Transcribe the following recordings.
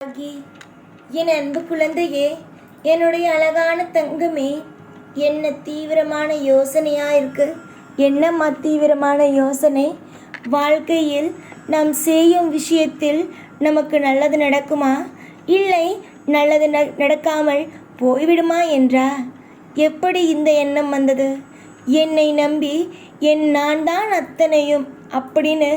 ஆகி என் அன்பு குழந்தையே என்னுடைய அழகான தங்கமே என்ன தீவிரமான யோசனையா இருக்கு? என்னம்மா தீவிரமான யோசனை? வாழ்க்கையில் நாம் செய்யும் விஷயத்தில் நமக்கு நல்லது நடக்குமா? இல்லை நல்லது ந- நடக்காமல் போய்விடுமா என்றா? எப்படி இந்த எண்ணம் வந்தது? என்னை நம்பி என் நான் தான் அத்தனையும் அப்படின்னு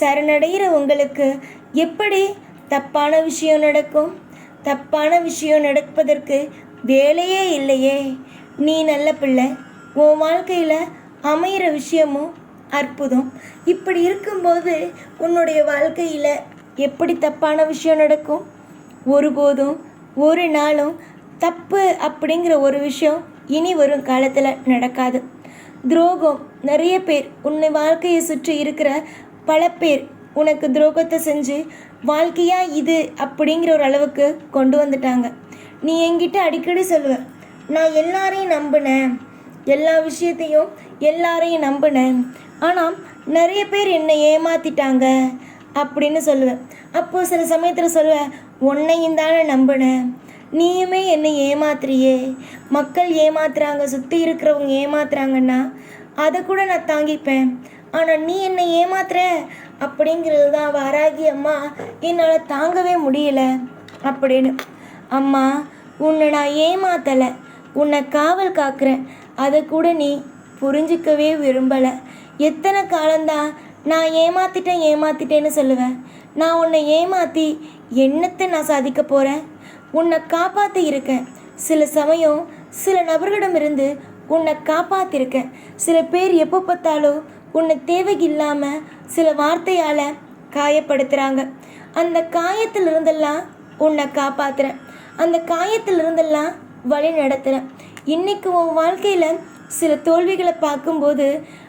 சரணடைகிற உங்களுக்கு எப்படி தப்பான விஷயம் நடக்கும். தப்பான விஷயம் நடப்பதற்கு வேலையே இல்லையே. நீ நல்ல பிள்ளை. உன் வாழ்க்கையில் அமையிற விஷயமும் அற்புதம். இப்படி இருக்கும்போது உன்னுடைய வாழ்க்கையில் எப்படி தப்பான விஷயம் நடக்கும்? ஒருபோதும் ஒரு நாளும் தப்பு அப்படிங்கிற ஒரு விஷயம் இனி வரும் காலத்தில் நடக்காது. துரோகம் நிறைய பேர் உன்னை வாழ்க்கையை சுற்றி இருக்கிற பல பேர் உனக்கு துரோகத்தை செஞ்சு வாழ்க்கையா இது அப்படிங்கிற ஒரு அளவுக்கு கொண்டு வந்துட்டாங்க. நீ என்கிட்ட அடிக்கடி சொல்லுவ நான் எல்லாரையும் நம்பினேன். எல்லா விஷயத்தையும் எல்லாரையும் நம்பினேன். ஆனால் நிறைய பேர் என்னை ஏமாத்திட்டாங்க. அப்படின்னு சொல்லுவேன் அப்போ சில சமயத்தில் சொல்லுவேன் உன்னையும் தானே நம்பினேன். நீயுமே என்னை ஏமாத்துறியே. மக்கள் ஏமாத்துறாங்க சுற்றி இருக்கிறவங்க ஏமாத்துறாங்கன்னா அதை கூட நான் தாங்கிப்பேன். ஆனால் நீ என்னை ஏமாத்துற? அப்படிங்கிறது தான் வாராகி அம்மா என்னால் தாங்கவே முடியல. அப்படின்னு. அம்மா உன்னை நான் ஏமாத்தலை. உன்னை காவல் காக்கிறேன். அதை கூட நீ புரிஞ்சிக்கவே விரும்பலை. எத்தனை காலந்தான் நான் ஏமாத்திட்டேன் ஏமாத்திட்டேன்னு சொல்லுவேன் நான் உன்னை ஏமாற்றி என்னத்தை நான் சாதிக்க போகிறேன் உன்னை காப்பாற்றி இருக்கேன். சில சமயம் சில நபர்களிடமிருந்து உன்னை காப்பாற்றிருக்கேன் சில பேர் எப்போ பார்த்தாலும் உன்னை தேவையில்லாமல் சில வார்த்தையால் காயப்படுத்துகிறாங்க அந்த காயத்தில் இருந்தெல்லாம் உன்னை காப்பாற்றுறேன் அந்த காயத்தில் இருந்தெல்லாம் வழி நடத்துகிறேன் இன்றைக்கு உன் வாழ்க்கையில் சில தோல்விகளை பார்க்கும்போது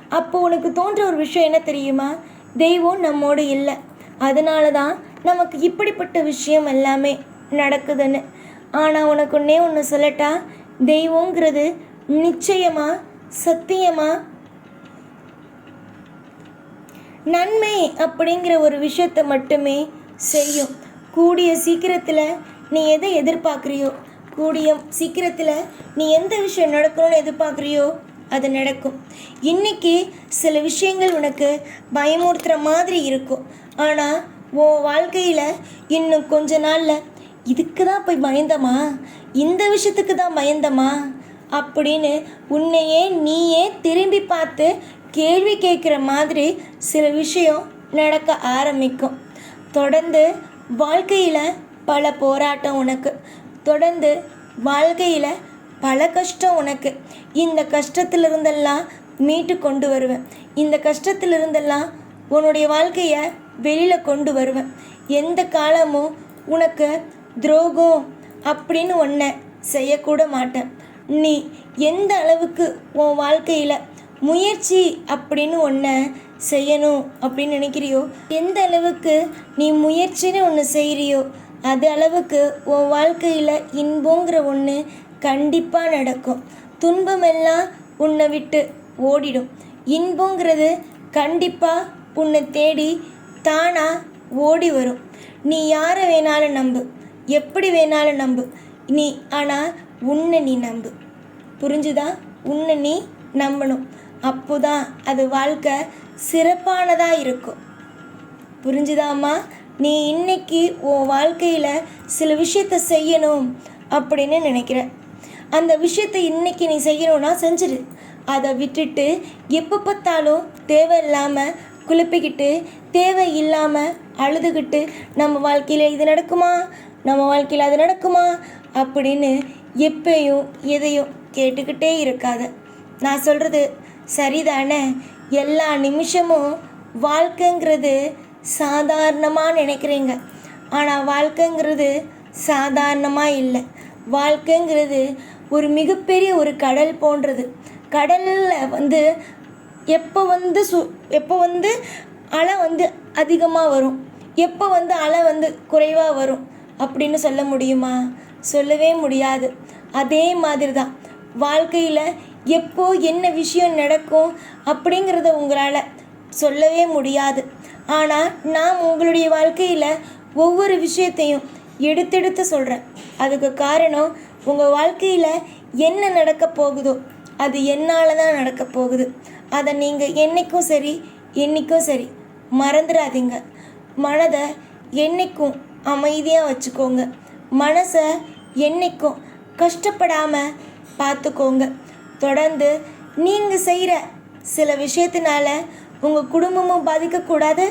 அப்போ உனக்கு தோன்ற ஒரு விஷயம் என்ன தெரியுமா? தெய்வம் நம்மோடு இல்லை. அதனால தான் நமக்கு இப்படிப்பட்ட விஷயம் எல்லாமே நடக்குதுன்னு. ஆனால் உனக்கு ஒன்றே ஒன்று சொல்லட்டா தெய்வங்கிறது நிச்சயமாக சத்தியமாக நன்மை அப்படிங்கிற ஒரு விஷயத்தை மட்டுமே செய்யும். கூடிய சீக்கிரத்தில் நீ எதை எதிர்பார்க்குறியோ கூடிய சீக்கிரத்தில் நீ எந்த விஷயம் நடக்கணும்னு எதிர்பார்க்குறியோ அது நடக்கும். இன்னைக்கு சில விஷயங்கள் உனக்கு பயமுறுத்துகிற மாதிரி இருக்கும். ஆனால் உன் வாழ்க்கையில் இன்னும் கொஞ்ச நாளில் இதுக்கு தான் போய் பயந்தமா? இந்த விஷயத்துக்கு தான் பயந்தமா? அப்படின்னு உன்னையே நீயே திரும்பி பார்த்து கேள்வி கேட்குற மாதிரி சில விஷயம் நடக்க ஆரம்பிக்கும். தொடர்ந்து வாழ்க்கையில் பல போராட்டம் உனக்கு. தொடர்ந்து வாழ்க்கையில் பல கஷ்டம் உனக்கு. இந்த கஷ்டத்திலிருந்தெல்லாம் மீட்டு கொண்டு வருவேன். இந்த கஷ்டத்திலிருந்தெல்லாம் உன்னுடைய வாழ்க்கையை வெளியில் கொண்டு வருவேன். எந்த காலமும் உனக்கு துரோகம் அப்படின்னு ஒன்றை செய்யக்கூட மாட்டேன். நீ எந்த அளவுக்கு உன் வாழ்க்கையில் முயற்சி அப்படின்னு ஒன்றை செய்யணும் அப்படின்னு நினைக்கிறியோ? எந்த அளவுக்கு நீ முயற்சின்னு ஒன்று செய்கிறியோ அது அளவுக்கு உன் வாழ்க்கையில் இன்பங்கிற ஒன்று கண்டிப்பாக நடக்கும். துன்பமெல்லாம் உன்னை விட்டு ஓடிடும். இன்பங்கிறது கண்டிப்பாக உன்னை தேடி தானாக ஓடி வரும். நீ யாரை வேணாலும் நம்பு. எப்படி வேணாலும் நம்பு. நீ ஆனால் உன்னை நீ நம்பு. புரிஞ்சுதா? உன்னை நீ நம்பணும். அப்போதான் அது வாழ்க்கை சிறப்பானதாக இருக்கும். புரிஞ்சுதாம்மா? நீ இன்னைக்கு உன் வாழ்க்கையில் சில விஷயத்த செய்யணும் அப்படின்னு நினைக்கிற. அந்த விஷயத்தை இன்னைக்கு நீ செய்யணும்னா செஞ்சிரு. அதை விட்டுட்டு எப்போ பார்த்தாலும் தேவையில்லாமல் குழப்பிக்கிட்டு தேவையில்லாமல் அழுதுகிட்டு நம்ம வாழ்க்கையில் இது நடக்குமா? நம்ம வாழ்க்கையில் அது நடக்குமா? அப்படின்னு எப்பயும் எதையும் கேட்டுக்கிட்டே இருக்காத. நான் சொல்கிறது சரிதானே? எல்லா நிமிஷமும் வாழ்க்கைங்கிறது சாதாரணமாக நினைக்கிறீங்க. ஆனால் வாழ்க்கைங்கிறது சாதாரணமாக இல்லை. வாழ்க்கைங்கிறது ஒரு மிகப்பெரிய ஒரு கடல் போன்றது. கடலில் வந்து எப்போ வந்து சு எப்போ வந்து அலை வந்து அதிகமாக வரும்? எப்போ வந்து அலை வந்து குறைவாக வரும்? அப்படின்னு சொல்ல முடியுமா? சொல்லவே முடியாது. அதே மாதிரி தான் வாழ்க்கையில் எப்போ என்ன விஷயம் நடக்கும் அப்படிங்கிறத உங்களால் சொல்லவே முடியாது. ஆனால் நான் உங்களுடைய வாழ்க்கையில் ஒவ்வொரு விஷயத்தையும் எடுத்தெடுத்து சொல்கிறேன் அதுக்கு காரணம் உங்கள் வாழ்க்கையில் என்ன நடக்க போகுதோ அது என்னால் தான் நடக்க போகுது. அதை நீங்கள் என்னைக்கும் சரி என்னைக்கும் சரி மறந்துடாதீங்க மனதை என்றைக்கும் அமைதியாக வச்சுக்கோங்க. மனசை என்றைக்கும் கஷ்டப்படாமல் பார்த்துக்கோங்க. தொடர்ந்து நீங்கள் செய்கிற சில விஷயத்தினால உங்கள் குடும்பமும் பாதிக்கக்கூடாது.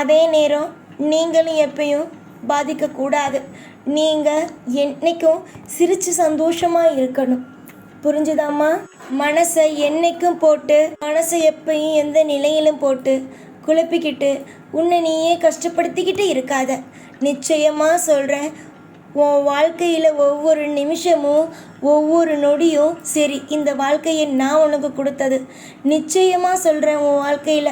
அதே நேரம் நீங்களும் எப்பயும் பாதிக்கக்கூடாது. நீங்கள் என்னைக்கும் சிரித்து சந்தோஷமாக இருக்கணும். புரிஞ்சுதாம்மா? மனசை என்னைக்கும் போட்டு மனசை எப்பயும் எந்த நிலையிலும் போட்டு குழப்பிக்கிட்டு உன்னை நீயே கஷ்டப்படுத்திக்கிட்டு இருக்காத. நிச்சயமாக சொல்கிறேன் உன் வாழ்க்கையில் ஒவ்வொரு நிமிஷமும் ஒவ்வொரு நொடியும் சரி இந்த வாழ்க்கையை நான் உனக்கு கொடுத்தது. நிச்சயமாக சொல்கிறேன் உன் வாழ்க்கையில்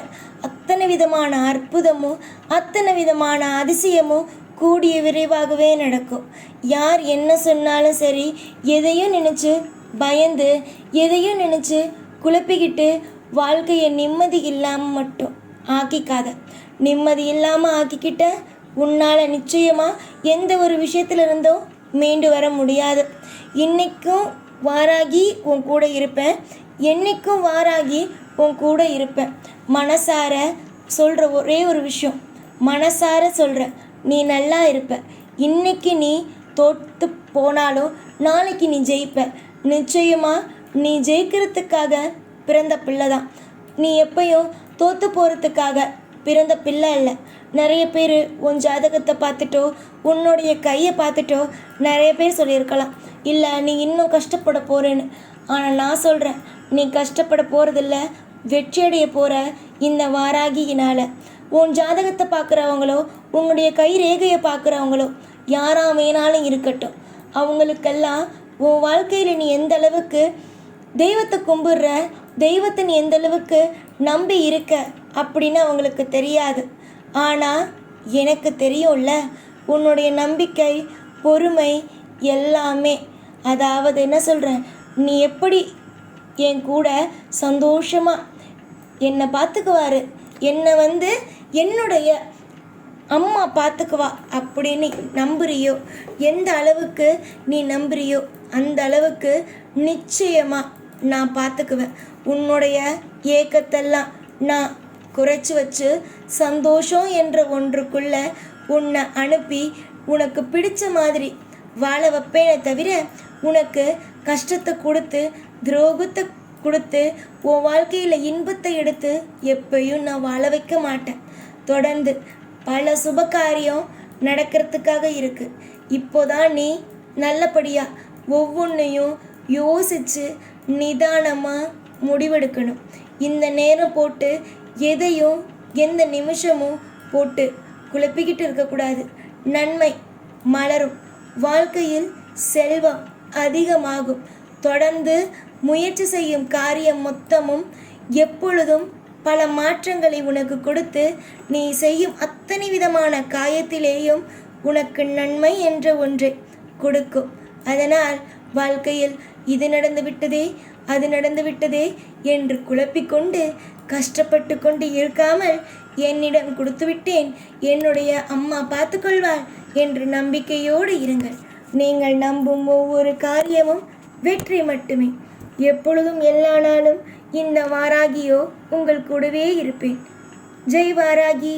அத்தனை விதமான அற்புதமும் அத்தனை விதமான அதிசயமும் கூடிய விரைவாகவே நடக்கும். யார் என்ன சொன்னாலும் சரி எதையும் நினச்சி பயந்து எதையும் நினச்சி குழப்பிக்கிட்டு வாழ்க்கையை நிம்மதி இல்லாமல் மட்டும் ஆக்கிக்காத. நிம்மதி இல்லாமல் ஆக்கிக்கிட்ட உன்னால் நிச்சயமாக எந்த ஒரு விஷயத்திலிருந்தும் மீண்டு வர முடியாது. இன்றைக்கும் வாராகி உன் கூட இருப்பேன். என்னைக்கும் வாராகி உன் கூட இருப்பேன். மனசார சொல்கிற ஒரே ஒரு விஷயம். மனசார சொல்கிற நீ நல்லா இருப்ப. இன்னைக்கு நீ தோற்று போனாலும் நாளைக்கு நீ ஜெயிப்ப. நிச்சயமாக நீ ஜெயிக்கிறதுக்காக பிறந்த பிள்ளை தான். நீ எப்பயும் தோற்று போகிறதுக்காக பிறந்த பிள்ளை இல்லை நிறைய பேர் உன் ஜாதகத்தை பார்த்துட்டோ உன்னுடைய கையை பார்த்துட்டோ நிறைய பேர் சொல்லியிருக்கலாம். இல்லை நீ இன்னும் கஷ்டப்பட போகிறேன்னு ஆனால் நான் சொல்கிறேன் நீ கஷ்டப்பட போகிறதில்ல வெற்றியடைய போகிற இந்த வாராகியினால். உன் ஜாதகத்தை பார்க்குறவங்களோ உன்னுடைய கை ரேகையை பார்க்குறவங்களோ யாரா வேணாலும் இருக்கட்டும். அவங்களுக்கெல்லாம் உன் வாழ்க்கையில் நீ எந்த அளவுக்கு தெய்வத்தை கும்பிடுற தெய்வத்தை நீ எந்த அளவுக்கு நம்பி இருக்க அப்படின்னு அவங்களுக்கு தெரியாது. ஆனால் எனக்கு தெரியும்ல உன்னுடைய நம்பிக்கை பொறுமை எல்லாமே. அதாவது என்ன சொல்கிறேன் நீ எப்படி என் கூட சந்தோஷமாக என்னை பார்த்துக்குவாரு? என்னை வந்து என்னுடைய அம்மா பார்த்துக்குவா அப்படின்னு நம்புறியோ? எந்த அளவுக்கு நீ நம்புறியோ அந்த அளவுக்கு நிச்சயமாக நான் பார்த்துக்குவேன். உன்னுடைய ஏக்கத்தெல்லாம் நான் குறைச்சி வச்சு சந்தோஷம் என்ற ஒன்றுக்குள்ள உன்னை அனுப்பி உனக்கு பிடிச்ச மாதிரி வாழ வைப்பேனே தவிர உனக்கு கஷ்டத்தை கொடுத்து துரோகத்தை கொடுத்து உன் வாழ்க்கையில் இன்பத்தை எடுத்து எப்பயும் நான் வாழ வைக்க மாட்டேன். தொடர்ந்து பல சுபகாரியம் நடக்கிறதுக்காக இருக்குது இப்போதான் நீ நல்லபடியாக ஒவ்வொன்றையும் யோசித்து நிதானமாக முடிவெடுக்கணும். இந்த நேரம் போட்டு எதையும் எந்த நிமிஷமும் போட்டு குழப்பிக்கிட்டு இருக்கக்கூடாது. நன்மை மலரும். வாழ்க்கையில் செல்வம் அதிகமாகும். தொடர்ந்து முயற்சி செய்யும் காரியம் மொத்தமும் எப்பொழுதும் பல மாற்றங்களை உனக்கு கொடுத்து நீ செய்யும் அத்தனை விதமான காயத்திலேயும் உனக்கு நன்மை என்ற ஒன்றை கொடுக்கும். அதனால் வாழ்க்கையில் இது நடந்து விட்டதே அது நடந்து விட்டதே என்று குழப்பிக்கொண்டு கஷ்டப்பட்டு கொண்டு இருக்காமல் என்னிடம் கொடுத்துவிட்டேன். என்னுடைய அம்மா பார்த்துக்கொள்வாள் என்று நம்பிக்கையோடு இருங்கள். நீங்கள் நம்பும் ஒவ்வொரு காரியமும் வெற்றி மட்டுமே. எப்பொழுதும் எல்லா நாளும் இந்த வாராகியோ உங்கள் கூடவே இருப்பேன். ஜெய் வாராகி.